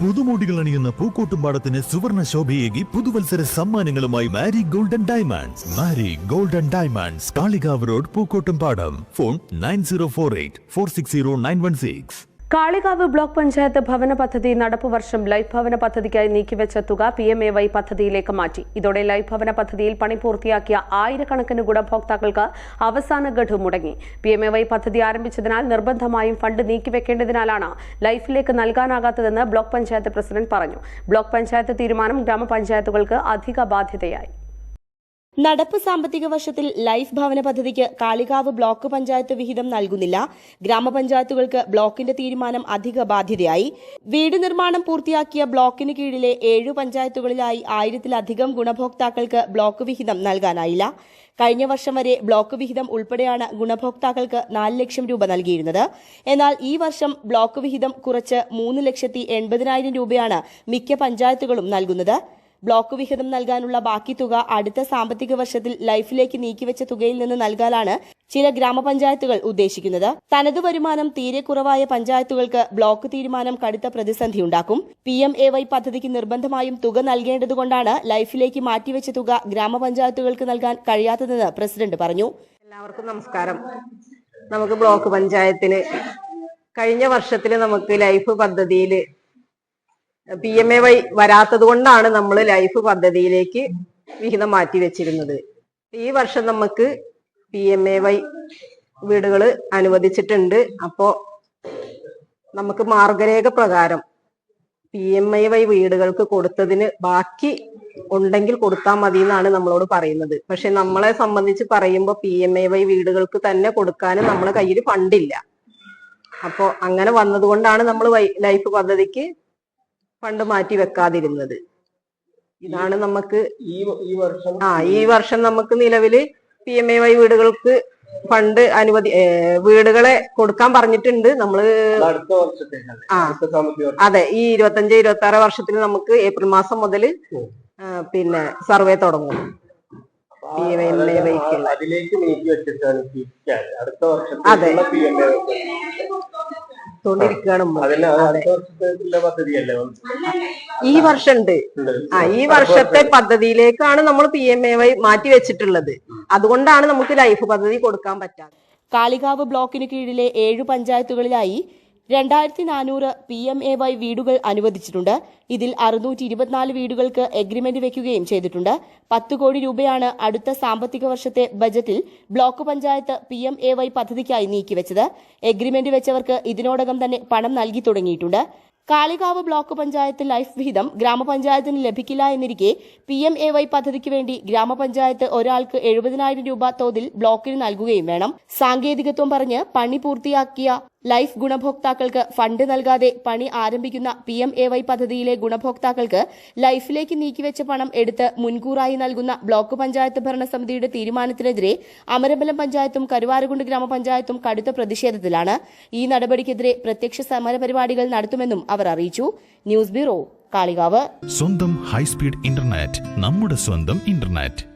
പുതുമോടികൾ അണിയുന്ന പൂക്കോട്ടുംപാടത്തിന് സുവർണ ശോഭയേകി പുതുവത്സര സമ്മാനങ്ങളുമായി Mari golden diamonds. Mari golden diamonds. Kalikavu road Pookkottumpadam. Phone nine zero four eight four six zero nine one six. Kalikavu block panchayat ഭവന പദ്ധതി നടപ്പു വർഷം life ഭവന പദ്ധതിക്കായി നീക്കിവെച്ച തുക പി എം എ വൈ പദ്ധതിയിലേക്ക് മാറ്റി. ഇതോടെ ലൈഫ് ഭവന പദ്ധതിയിൽ പണി പൂർത്തിയാക്കിയ ആയിരക്കണക്കിന് ഗുണഭോക്താക്കൾക്ക് അവസാന ഗഡു മുടങ്ങി. പി എം എ വൈ പദ്ധതി ആരംഭിച്ചതിനാൽ നിർബന്ധമായും ഫണ്ട് നീക്കിവെക്കേണ്ടതിനാലാണ് ലൈഫിലേക്ക് നൽകാനാകാത്തതെന്ന് ബ്ലോക്ക് പഞ്ചായത്ത് പ്രസിഡന്റ് പറഞ്ഞു. ബ്ലോക്ക് പഞ്ചായത്ത് തീരുമാനം ഗ്രാമപഞ്ചായത്തുകൾക്ക് അധിക ബാധ്യതയായി. നടപ്പ് സാമ്പത്തിക വർഷത്തിൽ ലൈഫ് ഭവന പദ്ധതിക്ക് കാളികാവ് ബ്ലോക്ക് പഞ്ചായത്ത് വിഹിതം നൽകുന്നില്ല. ഗ്രാമപഞ്ചായത്തുകൾക്ക് ബ്ലോക്കിന്റെ തീരുമാനം അധിക ബാധ്യതയായി. വീട് നിർമ്മാണം പൂർത്തിയാക്കിയ ബ്ലോക്കിന് കീഴിലെ ഏഴു പഞ്ചായത്തുകളിലായി ആയിരത്തിലധികം ഗുണഭോക്താക്കൾക്ക് ബ്ലോക്ക് വിഹിതം നൽകാനായില്ല. കഴിഞ്ഞ വർഷം വരെ ബ്ലോക്ക് വിഹിതം ഉൾപ്പെടെയാണ് ഗുണഭോക്താക്കൾക്ക് നാല് ലക്ഷം രൂപ നൽകിയിരുന്നത്. എന്നാൽ ഈ വർഷം ബ്ലോക്ക് വിഹിതം കുറച്ച് മൂന്ന് ലക്ഷത്തി എൺപതിനായിരം രൂപയാണ് മിക്ക പഞ്ചായത്തുകളും നൽകുന്നത്. ബ്ലോക്ക് വിഹിതം നൽകാനുള്ള ബാക്കി തുക അടുത്ത സാമ്പത്തിക വർഷത്തിൽ ലൈഫിലേക്ക് നീക്കിവെച്ച തുകയിൽ നിന്ന് നൽകാനാണ് ചില ഗ്രാമപഞ്ചായത്തുകൾ ഉദ്ദേശിക്കുന്നത്. തനത് വരുമാനം തീരെ കുറവായ പഞ്ചായത്തുകൾക്ക് ബ്ലോക്ക് തീരുമാനം കടുത്ത പ്രതിസന്ധി ഉണ്ടാക്കും. പി എം എ വൈ പദ്ധതിക്ക് നിർബന്ധമായും തുക നൽകേണ്ടതുകൊണ്ടാണ് ലൈഫിലേക്ക് മാറ്റിവെച്ച തുക ഗ്രാമപഞ്ചായത്തുകൾക്ക് നൽകാൻ കഴിയാത്തതെന്ന് പ്രസിഡന്റ് പറഞ്ഞു. എല്ലാവർക്കും നമസ്കാരം. നമുക്ക് ബ്ലോക്ക് പഞ്ചായത്തിന് കഴിഞ്ഞ വർഷത്തിൽ നമുക്ക് ലൈഫ് പദ്ധതിയിൽ പി എം എ വൈ വരാത്തത് കൊണ്ടാണ് നമ്മൾ ലൈഫ് പദ്ധതിയിലേക്ക് വിഹിതം മാറ്റി വെച്ചിരുന്നത്. ഈ വർഷം നമുക്ക് പി എം എ വൈ വീടുകൾ അനുവദിച്ചിട്ടുണ്ട്. അപ്പോ നമുക്ക് മാർഗരേഖ പ്രകാരം പി എം ഐ വൈ വീടുകൾക്ക് കൊടുത്തതിന് ബാക്കി ഉണ്ടെങ്കിൽ കൊടുത്താൽ മതി എന്നാണ് നമ്മളോട് പറയുന്നത്. പക്ഷെ നമ്മളെ സംബന്ധിച്ച് പറയുമ്പോൾ പി എം ഐ വൈ വീടുകൾക്ക് തന്നെ കൊടുക്കാനും നമ്മളെ കയ്യിൽ ഫണ്ടില്ല. അപ്പോ അങ്ങനെ വന്നതുകൊണ്ടാണ് നമ്മൾ ലൈഫ് പദ്ധതിക്ക് ഫണ്ട് മാറ്റി വെക്കാതിരുന്നത്. ഇതാണ് നമുക്ക് ഈ വർഷം ആ ഈ വർഷം നമുക്ക് നിലവിൽ പി എം എ വൈ വീടുകൾക്ക് ഫണ്ട് അനുവദി വീടുകളെ കൊടുക്കാൻ പറഞ്ഞിട്ടുണ്ട്. നമ്മൾ ആ. അതെ ഈ ഇരുപത്തഞ്ച് ഇരുപത്തി ആറ് വർഷത്തിൽ നമുക്ക് ഏപ്രിൽ മാസം മുതൽ പിന്നെ സർവേ തുടങ്ങും. അതെ. വർഷത്തേക്കുള്ള പി എം എ തൊണ്ടിരിക്കുകയാണ് ഉമ്മ. അതിന് അതെ. അടുത്ത വർഷത്തേക്കുള്ള പദ്ധതിയല്ലേ ഈ വർഷം ഉണ്ട് ഉണ്ട്. ആ ഈ വർഷത്തെ പദ്ധതിയിലേക്കാണ് നമ്മൾ പി എം എ വൈ മാറ്റി വെച്ചിട്ടുള്ളത് അതുകൊണ്ടാണ് നമുക്ക് ലൈഫ് പദ്ധതി കൊടുക്കാൻ പറ്റാത്തത് കാളികാവ് ബ്ലോക്കിന് കീഴിലെ ഏഴു പഞ്ചായത്തുകളിലായി രണ്ടായിരത്തി നാനൂറ് പി എം എ വൈ വീടുകൾ അനുവദിച്ചിട്ടുണ്ട്. ഇതിൽ അറുന്നൂറ്റി ഇരുപത്തിനാല് വീടുകൾക്ക് എഗ്രിമെന്റ് വെക്കുകയും ചെയ്തിട്ടുണ്ട്. പത്ത് കോടി രൂപയാണ് അടുത്ത സാമ്പത്തിക വർഷത്തെ ബജറ്റിൽ block panchayat P M A Y പദ്ധതിക്കായി നീക്കിവെച്ചത്. എഗ്രിമെന്റ് വെച്ചവർക്ക് ഇതിനോടകം തന്നെ പണം നൽകി തുടങ്ങിയിട്ടുണ്ട്. കാളികാവ് ബ്ലോക്ക് പഞ്ചായത്ത് ലൈഫ് വിഹിതം ഗ്രാമപഞ്ചായത്തിന് ലഭിക്കില്ല എന്നിരിക്കെ പി എം എ വൈ പദ്ധതിക്ക് വേണ്ടി ഗ്രാമപഞ്ചായത്ത് ഒരാൾക്ക് എഴുപതിനായിരം രൂപ തോതിൽ ബ്ലോക്കിന് നൽകുകയും വേണം. സാങ്കേതികത്വം പറഞ്ഞ് പണി പൂർത്തിയാക്കിയ ലൈഫ് ഗുണഭോക്താക്കൾക്ക് ഫണ്ട് നൽകാതെ പണി ആരംഭിക്കുന്ന പി എം എ വൈ പദ്ധതിയിലെ ഗുണഭോക്താക്കൾക്ക് ലൈഫിലേക്ക് നീക്കിവെച്ച പണം എടുത്ത് മുൻകൂറായി നൽകുന്ന ബ്ലോക്ക് പഞ്ചായത്ത് ഭരണസമിതിയുടെ തീരുമാനത്തിനെതിരെ അമരമ്പലം പഞ്ചായത്തും കരുവാരകുണ്ട് ഗ്രാമപഞ്ചായത്തും കടുത്ത പ്രതിഷേധത്തിലാണ്. ഈ നടപടിക്കെതിരെ പ്രത്യക്ഷ സമരപരിപാടികൾ നടത്തുമെന്നും അവർ അറിയിച്ചു. News bureau Kalikavu. സ്വന്തം ഹൈസ്പീഡ് ഇന്റർനെറ്റ് നമ്മുടെ സ്വന്തം ഇന്റർനെറ്റ്.